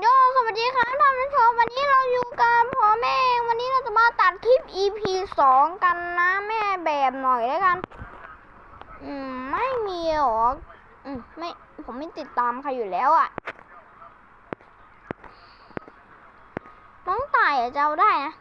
โยสวัสดีครับท่านผู้ชมวันนี้เราอยู่กับพ่อแม่วันนี้เราจะมาตัดคลิป EP สองกันนะแม่แบบหน่อยแล้วกัน อืมไม่มีหรออืมไม่ผมไม่ติดตามใครอยู่แล้วอะน้องต่ายจะเอาได้นะ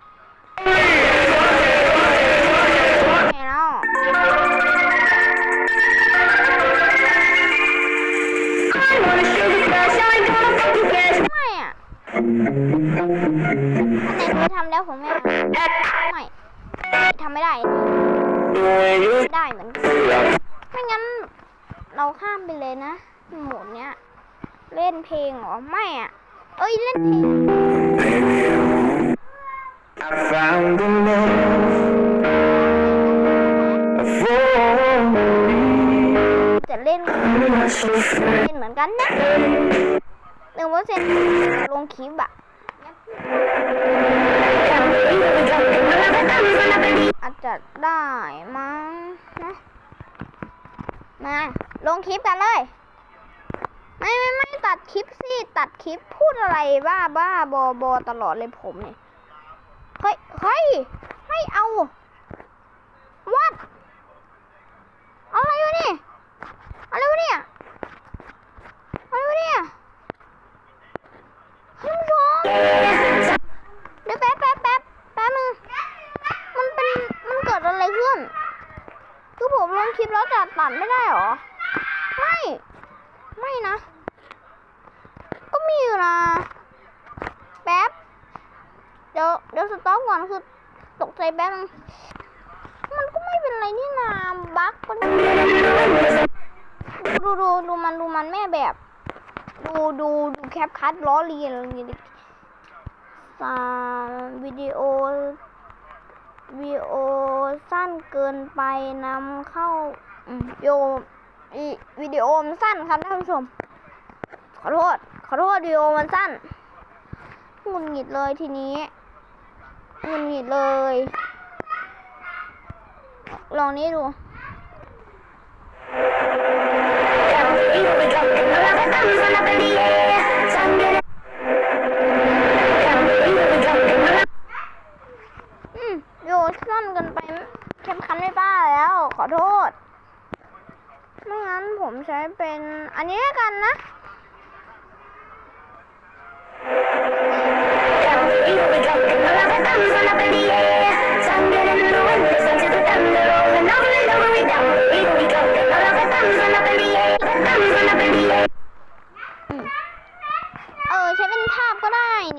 นะ หมดเนี้ย เล่นเพลงเหรอ ไม่อะ เอ้ย เล่นเพลง I found the love for me. จะเล่น Not so fair. เล่นเหมือนกันนะหนึ่งเปอร์เซ็นต์ลงคลิปอะ อาจจะได้มั้งนะ มา ลงคลิปกันเลย ไม่ไม่ไม่ตัดคลิปสิ ตัดคลิปพูดอะไรบ้าบ้าบอบอตลอดเลยผมเนี่ยเฮ้ยเฮ้ยไม่เอาวัดอะไรวะนี่อะไรวะเนี่ยอะไรวะเนี่ยท่านผู้ชมเดี๋ยวแป๊บแป๊บแป๊บแป๊บนึงมันเป็นมันเกิดอะไรขึ้น คือผมลงคลิปแล้วจะตัดไม่ได้เหรอ ไม่ ไม่นะ ก็มีอยู่นะ แป๊บ เดี๋ยวเดี๋ยวสต็อปก่อนคือตกใจแป๊บนึง มันก็ไม่เป็นไรนี่นาบั๊กก็ดูดูดูมันดูมันแม่แบบ ดูดูดูแคปคัดล้อเลียนอะไรอย่างเงี้ยสามวิดีโอวิดีโอสั้นเกินไปนำเข้าโยวิดีโอมันสั้นครับท่านผู้ชม ขอโทษ ขอโทษวิดีโอมันสั้นหงุดหงิดเลยทีนี้หงุดหงิดเลย ลองนี้ดูอืมโยสั้นกันไปเข้มขันไม่ป้าแล้ว ขอโทษ ไม่งั้นผมใช้เป็นอันนี้แล้วกันนะ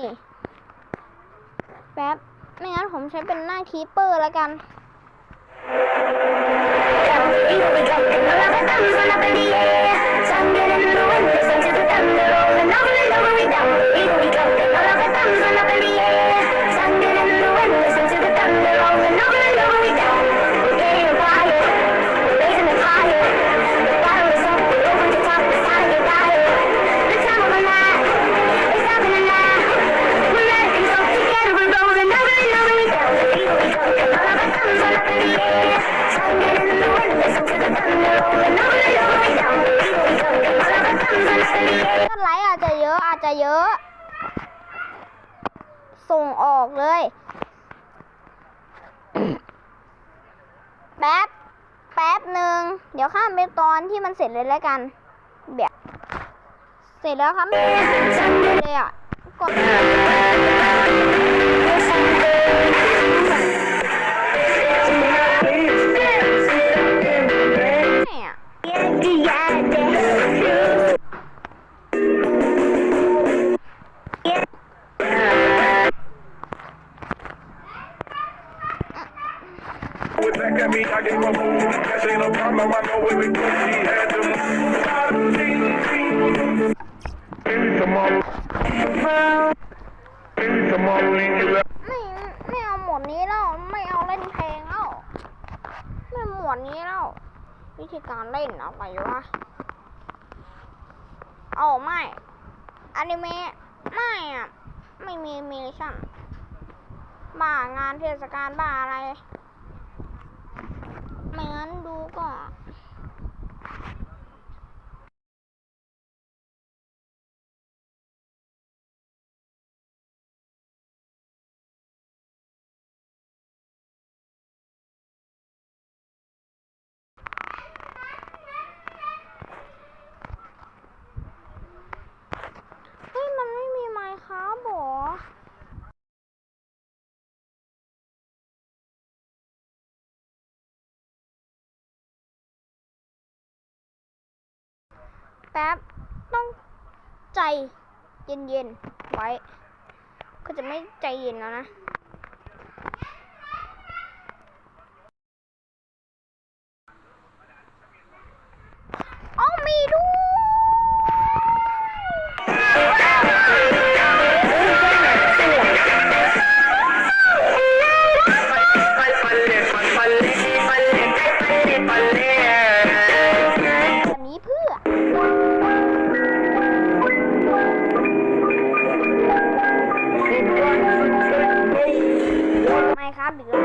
นี่ แป๊บ ไม่งั้นผมใช้เป็นหน้าคีเปอร์แล้วกันเเยอะ ส่งออกเลย แป๊บ แป๊บหนึ่ง เดี๋ยวข้ามไปตอนที่มันเสร็จเลยแล้วกัน แบบ เสร็จแล้วครับเลยอะกด ไม่ไม่เอาหมวดนี้แล้ว ไม่เอาเล่นเพลงแล้วไม่หมวดนี้แล้ว วิธีการเล่นเอะไรวะเอาไม่อนิเมะไม่อะ ไม่มีเมชั่นบ้างานเทศกาลบ้าอะไร ไม่งั้นดูก็ แป๊บต้องใจเย็นๆไว้ ก็จะไม่ใจเย็นแล้วนะ ไม่ครับเดี๋ยวเรื่องแ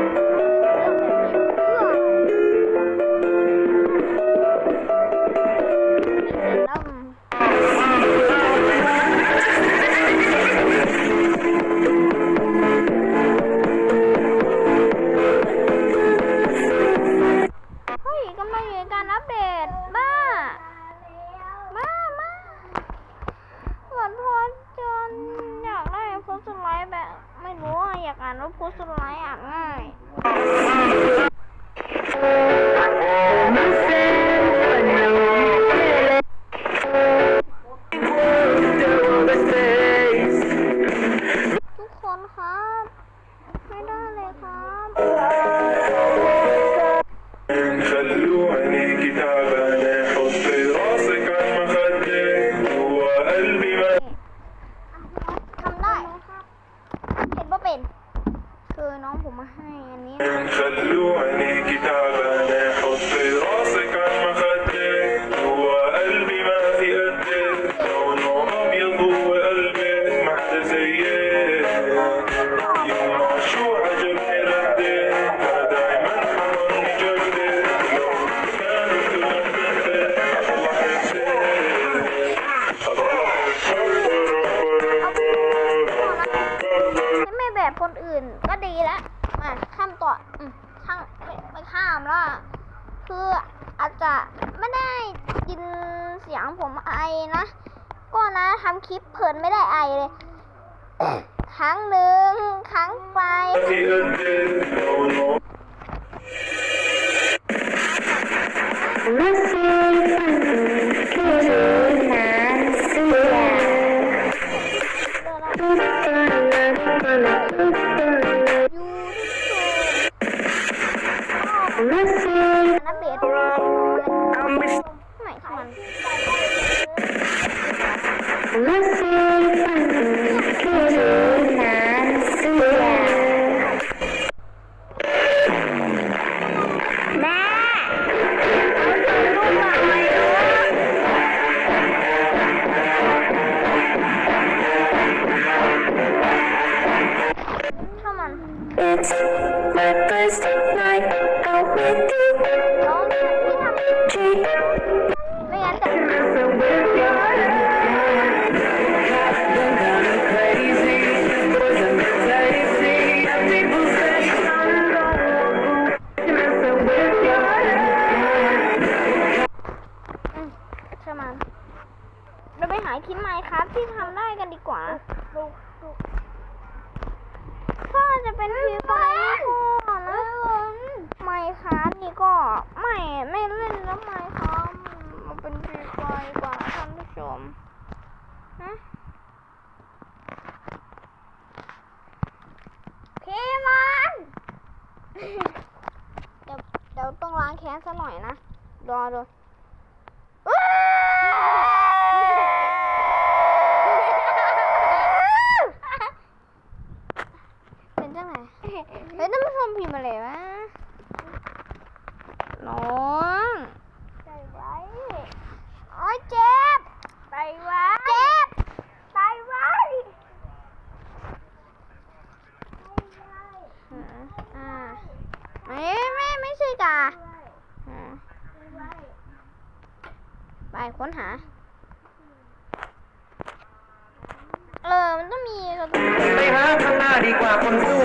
บบ เป็น คือน้องผมมาให้อันนี้ เลครั้งหนึ่งครั้งไปรู้สึกคือหนาเสียตุ๊ตาลาตุ๊ตาลาตุ๊ตารู้สึกนะเบสไหนมันรู้สึก กันดีกว่าก็จะเป็นพีไฟก็นะไมค์ครับนี่ก็ไม่ไม่เล่นแล้วไมค์ครับมันเป็นพีไฟกว่านะท่านผู้ชมนะพี่มันเดี๋ยวเดี๋ยวต้องล้างแค้นซะหน่อยนะรอดู ไปหาข้างหน้าดีกว่าคนสู้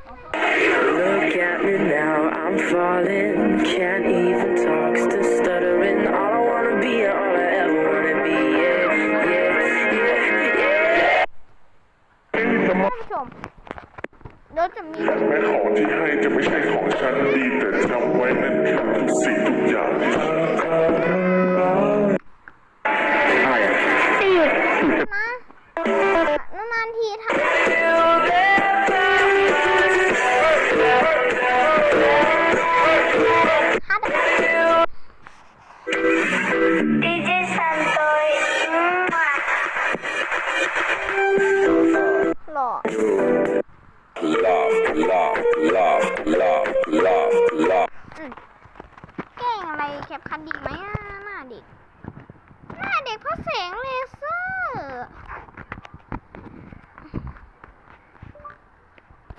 Look at me now, I'm falling. Can't even talk, still stuttering. All I wanna be, all I ever wanna be. Yeah, yeah, yeah, yeah. ท่านผู้ชม แจะมีแม้ของที่ให้จะไม่ใช่ของฉันดี แต่จำไว้นั่นคือทุกสิ่งทุกอย่างที่ฉันทำ คันดีไหมอะหน้าเด็ก หน้าเด็กเพราะแสงเลเซอร์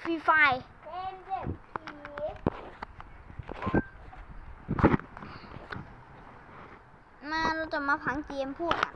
ฟรีไฟเป็นเด็กผีมาเราจะมาพังเกมพูดกัน